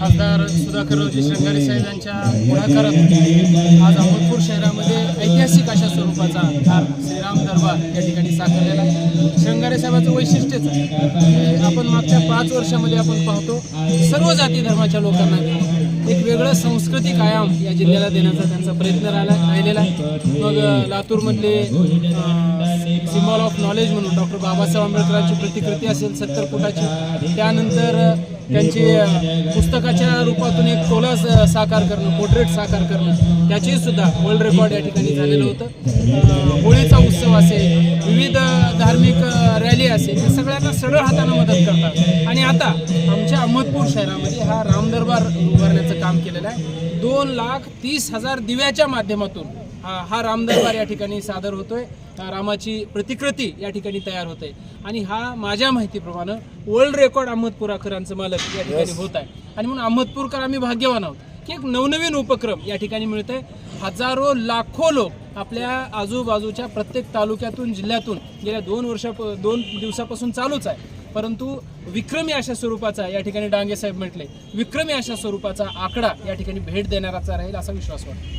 खासदार सुधाकररावजी श्रंगारे साहेब यांच्या पुढाकारात आज अहमदपूर शहरामध्ये ऐतिहासिक अशा स्वरूपाचा हा श्रीराम दरबार या ठिकाणी साकारलेला आहे. श्रंगारे साहेबाचं वैशिष्ट्यच आहे. आपण मागच्या पाच वर्षामध्ये आपण पाहतो सर्व जाती धर्माच्या लोकांना एक वेगळं सांस्कृतिक आयाम या जिल्ह्याला देण्याचा त्यांचा प्रयत्न राहिला राहिलेला आहे. मग लातूरमधले सिम्बॉल ऑफ नॉलेज म्हणून डॉक्टर बाबासाहेब आंबेडकरांची प्रतिकृती असेल सत्तर फुटाची त्यानंतर त्यांची पुस्तकाच्या रूपातून एक टोला साकार करणं पोर्ट्रेट साकार करणं त्याची सुद्धा वर्ल्ड रेकॉर्ड या ठिकाणी झालेलं होतं. होळीचा उत्सव असेल विविध धार्मिक रॅली असेल ते सगळ्यांना सरळ हाताने मदत करतात. आणि आता आमच्या अहमदपूर शहरामध्ये हा रामदरबार उभारण्याचं काम केलेलं आहे. दोन लाख तीस हजार दिव्याच्या माध्यमातून हा हा रामदरबार या ठिकाणी सादर होतोय. रामाची प्रतिकृती या ठिकाणी तयार होते. आणि हा माझ्या माहितीप्रमाणे वर्ल्ड रेकॉर्ड अहमदपुराकरांचं मालक या ठिकाणी होत आहे. आणि म्हणून अहमदपूरकर आम्ही भाग्यवान आहोत. की एक नवनवीन उपक्रम या ठिकाणी मिळत आहे हजारो लाखो लोक आपल्या आजूबाजूच्या प्रत्येक तालुक्यातून जिल्ह्यातून गेल्या दोन वर्षा दोन दिवसापासून चालूच आहे. परंतु विक्रमी अशा स्वरूपाचा या ठिकाणी डांगे साहेब म्हटले विक्रमी अशा स्वरूपाचा आकडा या ठिकाणी भेट देणाराचा राहील असा विश्वास वाटतो.